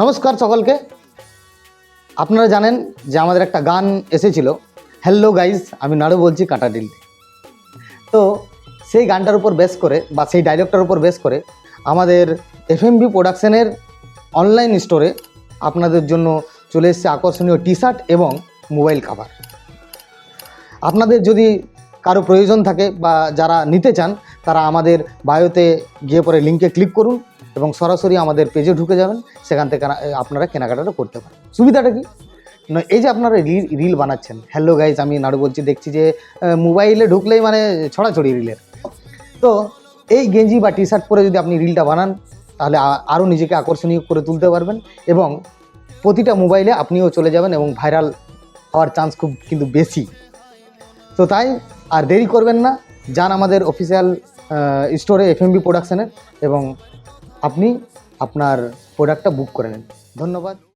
নমস্কার সকলকে। আপনারা জানেন যে আমাদের একটা গান এসেছিল। হ্যালো গাইজ আমি নাড়ু বলছি কাটাডিল তো সেই গানটার উপর বেস করে বা সেই ডায়লগটার উপর বেস করে আমাদের এফএমবি প্রোডাকশনের অনলাইন স্টোরে আপনাদের জন্য চলে এসেছে আকর্ষণীয় টি শার্ট এবং মোবাইল কাভার আপনাদের যদি কারও প্রয়োজন থাকে বা যারা নিতে চান, তারা আমাদের বায়োতে গিয়ে পরে লিঙ্কে ক্লিক করুন। এবং সরাসরি আমাদের পেজে ঢুকে যাবেন, সেখান থেকে আপনারা কেনাকাটাটা করতে পারেন। সুবিধাটা কি? না, এই যে আপনারা রিল রিল বানাচ্ছেন হ্যালো গাইজ আমি নাড়ু বলছি, দেখছি যে মোবাইলে ঢুকলেই মানে ছড়াছড়ি রিলের তো এই গেঞ্জি বা টি শার্ট পরে যদি আপনি রিলটা বানান, তাহলে আরও নিজেকে আকর্ষণীয় করে তুলতে পারবেন এবং প্রতিটা মোবাইলে আপনিও চলে যাবেন এবং ভাইরাল হওয়ার চান্স খুব কিন্তু বেশি। তো তাই আর দেরি করবেন না, যান আমাদের অফিসিয়াল স্টোরে এফএমবি প্রোডাকশানের এবং আপনি আপনার প্রোডাক্টটা বুক করে নেন। ধন্যবাদ।